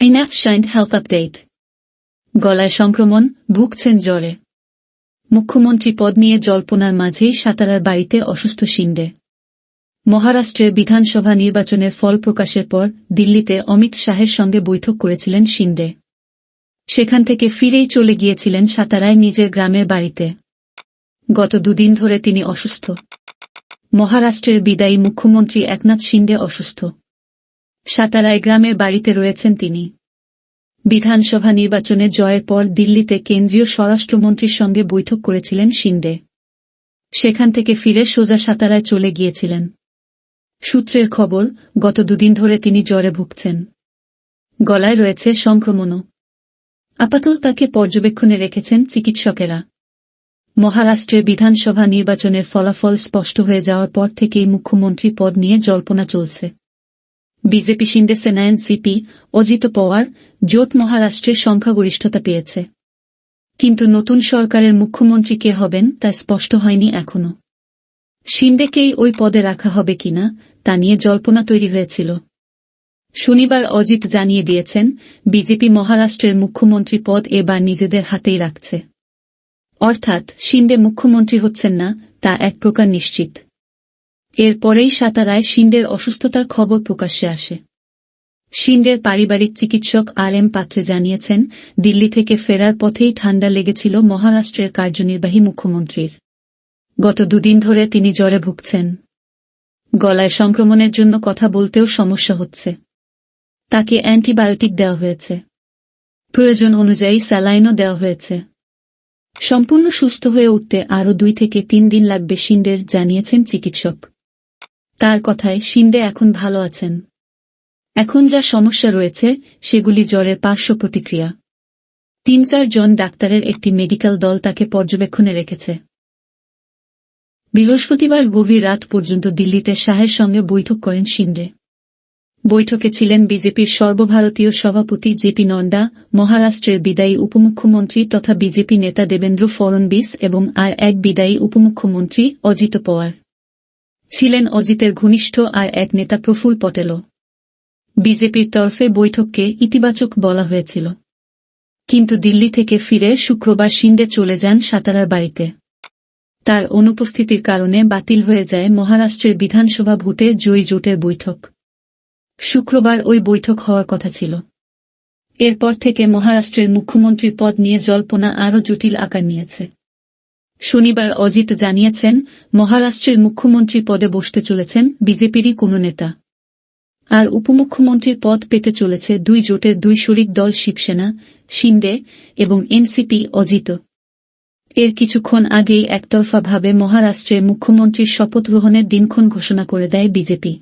ইনঅ্যাফশাইন্ড health update গলায় সংক্রমণ, ভুগছেন জ্বরে। মুখ্যমন্ত্রী পদ নিয়ে জল্পনার মাঝেই সাতারার বাড়িতে অসুস্থ শিন্ডে মহারাষ্ট্রের বিধানসভা নির্বাচনের ফল প্রকাশের পর দিল্লিতে অমিত শাহের সঙ্গে বৈঠক করেছিলেন শিন্ডে সেখান থেকে ফিরেই চলে গিয়েছিলেন সাতারায় নিজের গ্রামের বাড়িতে। গত দুদিন ধরে তিনি অসুস্থ। মহারাষ্ট্রের বিদায়ী মুখ্যমন্ত্রী একনাথ শিন্ডে অসুস্থ। সাতারায় গ্রামের বাড়িতে রয়েছেন তিনি। বিধানসভা নির্বাচনে জয়ের পর দিল্লিতে কেন্দ্রীয় স্বরাষ্ট্রমন্ত্রীর সঙ্গে বৈঠক করেছিলেন শিন্ডে সেখান থেকে ফিরে সোজা সাতারায় চলে গিয়েছিলেন। সূত্রের খবর, গত দুদিন ধরে তিনি জ্বরে ভুগছেন। গলায় রয়েছে সংক্রমণও। আপাতত তাকে পর্যবেক্ষণে রেখেছেন চিকিৎসকেরা। মহারাষ্ট্রের বিধানসভা নির্বাচনের ফলাফল স্পষ্ট হয়ে যাওয়ার পর থেকেই মুখ্যমন্ত্রী পদ নিয়ে জল্পনা চলছে। বিজেপি শিন্ডে সেনা এনসিপি, অজিত পওয়ার, জোট মহারাষ্ট্রের সংখ্যাগরিষ্ঠতা পেয়েছে। কিন্তু নতুন সরকারের মুখ্যমন্ত্রী কে হবেন তা স্পষ্ট হয়নি এখনও শিন্ডেকেই ওই পদে রাখা হবে কিনা তা নিয়ে জল্পনা তৈরি হয়েছিল। শনিবার অজিত জানিয়ে দিয়েছেন, বিজেপি মহারাষ্ট্রের মুখ্যমন্ত্রী পদ এবার নিজেদের হাতেই রাখছে। অর্থাৎ শিন্ডে মুখ্যমন্ত্রী হচ্ছেন না তা এক প্রকার নিশ্চিত। এরপরেই সাতারায় শিন্ডের অসুস্থতার খবর প্রকাশ্যে আসে। শিন্ডের পারিবারিক চিকিৎসক আর এম পাত্রে জানিয়েছেন, দিল্লি থেকে ফেরার পথেই ঠান্ডা লেগেছিল মহারাষ্ট্রের কার্যনির্বাহী মুখ্যমন্ত্রীর। গত দুদিন ধরে তিনি জ্বরে ভুগছেন। গলায় সংক্রমণের জন্য কথা বলতেও সমস্যা হচ্ছে। তাকে অ্যান্টিবায়োটিক দেওয়া হয়েছে। প্রয়োজন অনুযায়ী স্যালাইনও দেওয়া হয়েছে। সম্পূর্ণ সুস্থ হয়ে উঠতে আরও দুই থেকে তিন দিন লাগবে শিন্ডের, জানিয়েছেন চিকিৎসক। তার কথায় শিন্ডে এখন ভালো আছেন। এখন যা সমস্যা রয়েছে, সেগুলি জ্বরের পার্শ্ব প্রতিক্রিয়া। তিন চার জন ডাক্তারের একটি মেডিকেল দল তাকে পর্যবেক্ষণে রেখেছে। বৃহস্পতিবার গভীর রাত পর্যন্ত দিল্লিতে শাহের সঙ্গে বৈঠক করেন শিন্ডে বৈঠকে ছিলেন বিজেপির সর্বভারতীয় সভাপতি জেপি নড্ডা, মহারাষ্ট্রের বিদায়ী উপমুখ্যমন্ত্রী তথা বিজেপি নেতা দেবেন্দ্র ফড়নবিস এবং আর এক বিদায়ী উপমুখ্যমন্ত্রী অজিত পওয়ার। ছিলেন অজিতের ঘনিষ্ঠ আর এক নেতা প্রফুল পটেলও। বিজেপির তরফে বৈঠককে ইতিবাচক বলা হয়েছিল। কিন্তু দিল্লি থেকে ফিরে শুক্রবার শিন্ডে চলে যান সাতারার বাড়িতে। তার অনুপস্থিতির কারণে বাতিল হয়ে যায় মহারাষ্ট্রের বিধানসভা ভোটে জয়ী জোটের বৈঠক। শুক্রবার ওই বৈঠক হওয়ার কথা ছিল। এরপর থেকে মহারাষ্ট্রের মুখ্যমন্ত্রীর পদ নিয়ে জল্পনা আরও জটিল আকার নিয়েছে। শনিবার অজিত জানিয়েছেন, মহারাষ্ট্রের মুখ্যমন্ত্রী পদে বসতে চলেছেন বিজেপিরই কোনো নেতা। আর উপমুখ্যমন্ত্রীর পদ পেতে চলেছে দুই জোটের দুই শরিক দল শিবসেনা শিন্ডে এবং এনসিপি অজিত। এর কিছুক্ষণ আগেই একতরফাভাবে মহারাষ্ট্রের মুখ্যমন্ত্রীর শপথ গ্রহণের দিনক্ষণ ঘোষণা করে দেয় বিজেপি।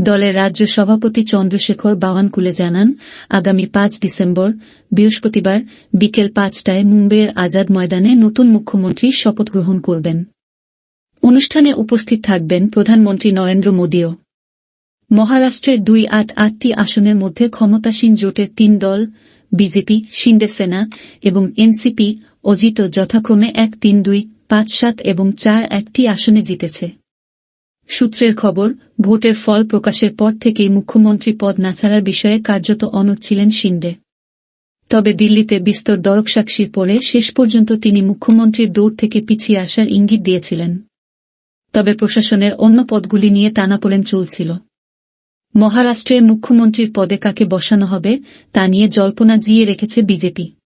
দলের রাজ্য সভাপতি চন্দ্রশেখর বাওয়ানকুলে জানান, আগামী পাঁচ ডিসেম্বর, বৃহস্পতিবার, বিকেল পাঁচটায় মুম্বইয়ের আজাদ ময়দানে নতুন মুখ্যমন্ত্রী শপথ গ্রহণ করবেন। অনুষ্ঠানে উপস্থিত থাকবেন প্রধানমন্ত্রী নরেন্দ্র মোদীও। মহারাষ্ট্রের দুই আট আটটি আসনের মধ্যে ক্ষমতাসীন জোটের তিন দল, বিজেপি শিন্ডে সেনা এবং এনসিপি, অজিত যথাক্রমে এক তিন দুই পাঁচ সাত এবং চার একটি আসনে জিতেছে। সূত্রের খবর, ভোটের ফল প্রকাশের পর থেকেই মুখ্যমন্ত্রী পদ না ছাড়ার বিষয়ে কার্যত অনড় ছিলেন শিন্ডে তবে দিল্লিতে বিস্তর দরকসাক্ষীর পরে শেষ পর্যন্ত তিনি মুখ্যমন্ত্রীর দৌড় থেকে পিছিয়ে আসার ইঙ্গিত দিয়েছিলেন। তবে প্রশাসনের অন্য পদগুলি নিয়ে টানাপোড়েন চলছিল। মহারাষ্ট্রের মুখ্যমন্ত্রীর পদে কাকে বসানো হবে, তা নিয়ে জল্পনা জিয়ে রেখেছে বিজেপি।